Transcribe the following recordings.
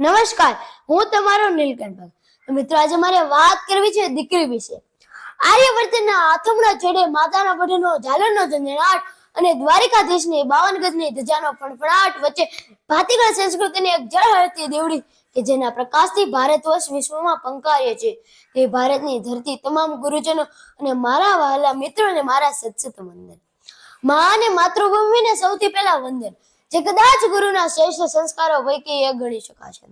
નમસ્કાર, હું તમારો નીલકંઠ ભગત મિત્રો, આજે મારે વાત કરવી છે દીકરી વિશે. આર્યવર્તનના આથમણા છેડે માતાના પઢનો ઝાલરનો ઝંઝણાટ અને દ્વારિકાધીશની બાવન ગજની ધજાનો ફણફણાટ વચ્ચે ભાતીગળ સંસ્કૃતિની એક જળહળતી દેવડી કે જેના પ્રકાશથી ભારત વર્ષ વિશ્વમાં પંકાર્ય છે. તે ભારતની ધરતી તમામ ગુરુજનો અને મારા વહાલા મિત્રો અને મારા સત્સત વંદન. મા અને માતૃભૂમિને સૌથી પહેલા વંદન. જે કદાચ ગુરુના શ્રેષ્ઠ સંસ્કારો પૈકી એક ગણી શકાશે.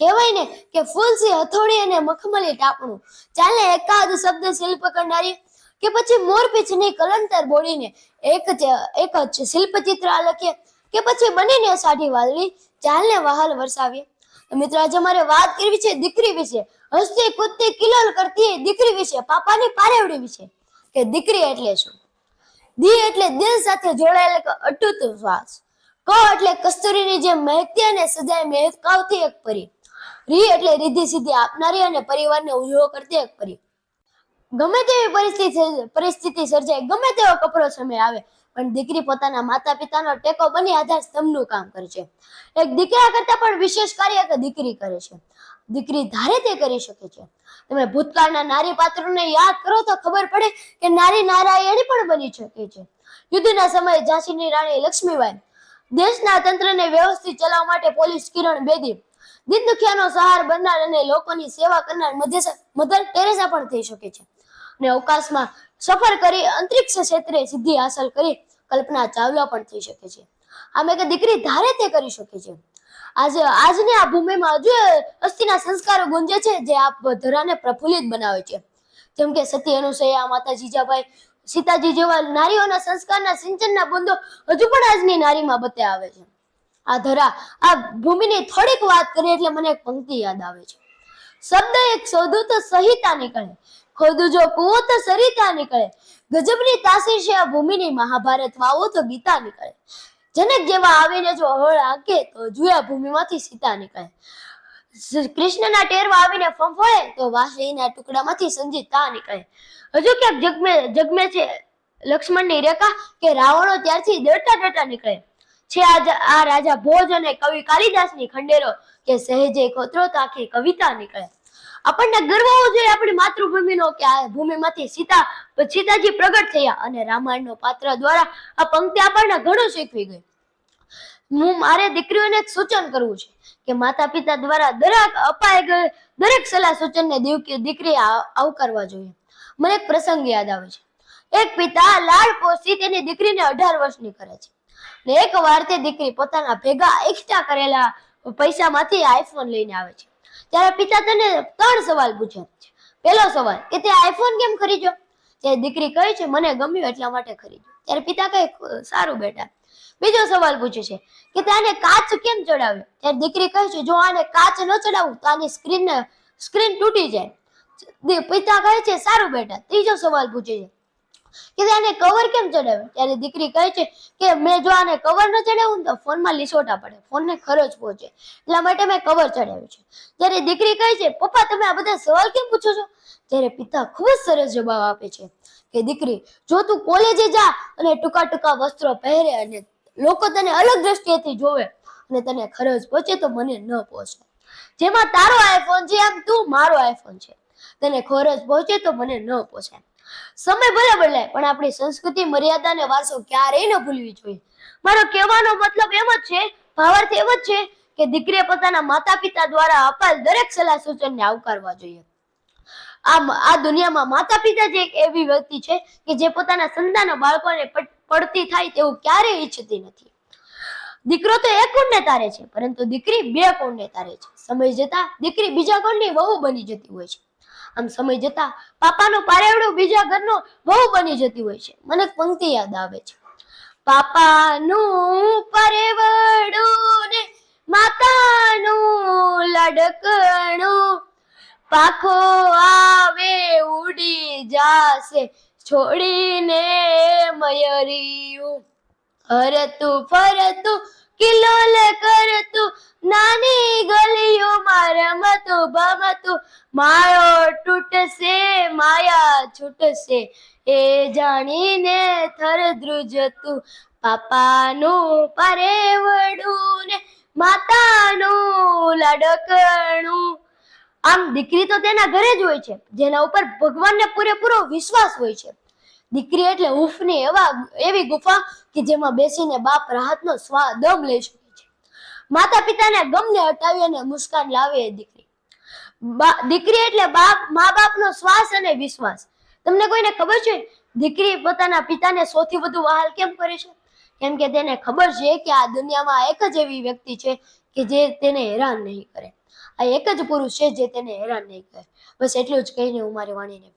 કહેવાય ને કે ફૂલસી હથોડી અને મખમલી ટાપણું. ચાલે એકાદ શબ્દ શિલ્પ કરનારી કે પછી મોરપીંછની કલંતર બોડીને એક એક જ શિલ્પ ચિત્ર લખીએ કે પછી બનીને સાડી વાદળી ચાલને વહાલ વરસાવીએ મિત્રો, આજે મારે વાત કરવી છે દીકરી વિશે. હસતી કૂદતી કિલોલ કરતી દીકરી વિશે, પાપાની પારેવડી વિશે. કે દીકરી એટલે શું? દી એટલે દિલ સાથે જોડાયેલ અટૂટ શ્વાસ ક એટલે કસ્તુરીની જેમ મહેકતી અને સજાય મહેકાવતી એક પરી. રી એટલે રીધી સીધી આપનારી અને પરિવારને ઉજવો કરતી એક પરી. ગમે તેવી પરિસ્થિતિ પરિસ્થિતિ સર્જાય, ગમે તેવો કપરો સમય આવે, પણ દીકરી પોતાના માતા પિતાનો ટેકો બની આધાર સ્તંભનું કામ કરે છે. એક દીકરા કરતા પણ વિશેષ કાર્ય એક દીકરી કરે છે. દીકરી ધારે તે કરી શકે છે. તમે ભૂતકાળના નારી પાત્રોને યાદ કરો તો ખબર પડે કે નારી નારાયણી પણ બની શકે છે. યુદ્ધના સમયે ઝાંસીની રાણી લક્ષ્મીબાઈ દેશના તંત્રને વ્યવસ્થિત ચલાવવા માટે પોલીસ કિરણ બેદી દિન દુખિયાનો સહાર બનનાર અને લોકોની સેવા કરનાર મધર ટેરેસા પણ થઈ શકે છે. અને અવકાશમાં સફર કરી અંતરિક્ષ ક્ષેત્રે સિદ્ધિ હાંસલ કરી કલ્પના ચાવલા પણ થઈ શકે છે. આમ એક દીકરી ધારે તે કરી શકે છે. આજે, આજની આ ભૂમિમાં હજુ અસ્થિના સંસ્કારો ગુંજે છે જે આ ધરાને પ્રફુલ્લિત બનાવે છે. જેમ કે સતી અનુસયા, માતા જીજાબાઈ સીતાજી જેવા નારીઓના સંસ્કારના સિંચનના બુંદો હજુ પણ આજની નારીમાં બતે આવે છે. આ ધરા, આ ભૂમિની થોડીક વાત કરીએ એટલે મને એક પંક્તિ યાદ આવે છે. શબ્દ એક શોધું તો સહિતા નીકળે ખોદું જો કુવો તો સરિતા નીકળે, ગજબની તાસીર છે આ ભૂમિની, મહાભારત વાવો તો ગીતા નીકળે. જનક જેવા આવીને જો હળ આંકે તો જુયા ભૂમિમાંથી સીતા નીકળે. કૃષ્ણના ટેરવા આવીને ફંફોળે તો વાસળીના ટુકડામાંથી સંજીતા નીકળે. હજુ ક્યાંક જગમે જગમે છે લક્ષ્મણની રેખા કે રાવણો ત્યારથી ડરતા ડરતા નીકળે. છે આજ આ રાજા ભોજ અને કવિ કાલિદાસની ખંડેરો કે સહેજે ખોતરો તાખી કવિતા નીકળે. આપણને ગર્વ હોવો જોઈએ આપણી માતૃભૂમિનો કે આ ભૂમિમાંથી સીતા, સીતાજી પ્રગટ થયા અને રામાયણનો પાત્ર દ્વારા આ પંક્તિ આપણને ઘણું શીખવી ગઈ. હું મારે દીકરીઓને સૂચન કરવું છે કે માતા પિતા દ્વારા દરેક અપાય ગયેલ દરેક સલાહ સૂચનને દીક- દીકરી આવકારવા જોઈએ. મને એક પ્રસંગ યાદ આવે છે. એક પિતા લાડ પોસી તેની દીકરીને અઢાર વર્ષની કરે છે. ને એક વાર તે દીકરી પોતાના ભેગા એક્સ્ટ્રા કરેલા પૈસામાંથી આઈફોન લઈને આવે છે. ત્યારે પિતા તેને ત્રણ સવાલ પૂછે છે. પહેલો સવાલ કે તે આઈફોન કેમ ખરીદ્યો? ત્યારે દીકરી કહે છે, મને ગમ્યું એટલા માટે ખરીદ્યો. ત્યારે પિતા કહે, સારું બેટા. બીજો સવાલ પૂછે છે કે તે કાચ કેમ ચડાવ્યો ત્યારે દીકરી કહે છે, જો આને કાચ ન ચડાવું તો આની સ્ક્રીન સ્ક્રીન તૂટી જાય. પિતા કહે છે, સારું બેટા. ત્રીજો સવાલ પૂછે છે કે આને કવર કેમ ચડાવે ત્યારે દીકરી કહે છે કે, મેં જો આને કવર ન ચડાવું તો ફોનમાં લીસોટા પડે. ફોનને ખરચ પહોંચે. એટલા માટે મેં કવર ચડાવ્યું છે. ત્યારે દીકરી કહે છે, પપ્પા, તમે આ બધા સવાલ કેમ પૂછો છો? ત્યારે પિતા ખૂબ જ સરસ જવાબ આપે છે કે, દીકરી, જો તું કોલેજે જા અને ટૂંકા ટૂંકા વસ્ત્રો પહેરે અને લોકો તને અલગ દ્રષ્ટિએથી જોવે અને તને ખરચ પહોંચે તો મને ન પહોંચે. જેમાં તારો આઈફોન છે, એમ તું મારો આઈફોન છે. તને ખોરજ પહોંચે તો મને ન પહોંચે. સમય ભલે બદલાય પણ આપણી સંસ્કૃતિ મર્યાદા અને વારસો ક્યારેય ન ભૂલવી જોઈએ. મારો કહેવાનો મતલબ એમ જ છે, ભાવાર્થ એમ જ છે કે દીકરીએ પોતાના માતા પિતા દ્વારા અપાયેલ દરેક સલાહ સૂચનને આવકારવા જોઈએ. આમ, આ દુનિયામાં માતા પિતા જ એક એવી વ્યક્તિ છે કે જે પોતાના સંતાનો બાળકોને પડતી થાય તેવું ક્યારેય ઈચ્છતી નથી. દીકરો તો એક કુંડને તારે છે, પરંતુ દીકરી બે કુંડને તારે છે. સમય જતા દીકરી બીજા કુંડની વહુ બની જતી હોય છે. આમ સમય જતા પાપાનો પારેવડો બીજા ઘરનો બહુ બની જતી હોય છે. મને પંક્તિ યાદ આવે છે. પાપાનું પારેવડું ને માતાનું લડકણું પાખો આવે ઉડી જાશે, છોડીને મયરિયું. હરતું ફરતું, કિલોલ કરતું, નાની ગલીઓ રમતું ભમતું માયા છૂટશે એ જાણીને થર ધ્રુજતું પાપાનું પારેવડું ને માતાનું લાડકણું. આમ દીકરી તો તેના ઘરે જ હોય છે, જેના ઉપર ભગવાનને પૂરેપૂરો વિશ્વાસ હોય છે. દીકરી એટલે ઉફની એવા, એવી ગુફા કે જેમાં બેસીને બાપ રાહતનો સ્વા દમ લઈ શકે છે. માતા પિતાને ગમને હટાવી અને મુસ્કાન લાવે દીકરી. દીકરી એટલે બાપ, મા બાપનો શ્વાસ અને વિશ્વાસ. તમને કોઈને ખબર છે? દીકરી પોતાના પિતાને સૌથી વધુ વહાલ કેમ કરે છે? કેમ કે તેને ખબર છે કે આ દુનિયામાં એક જ એવી વ્યક્તિ છે કે જે તેને હેરાન નહીં કરે. આ એક જ પુરુષ છે જે તેને હેરાન નહીં કરે. બસ એટલું જ કહીને હું મારી વાણીને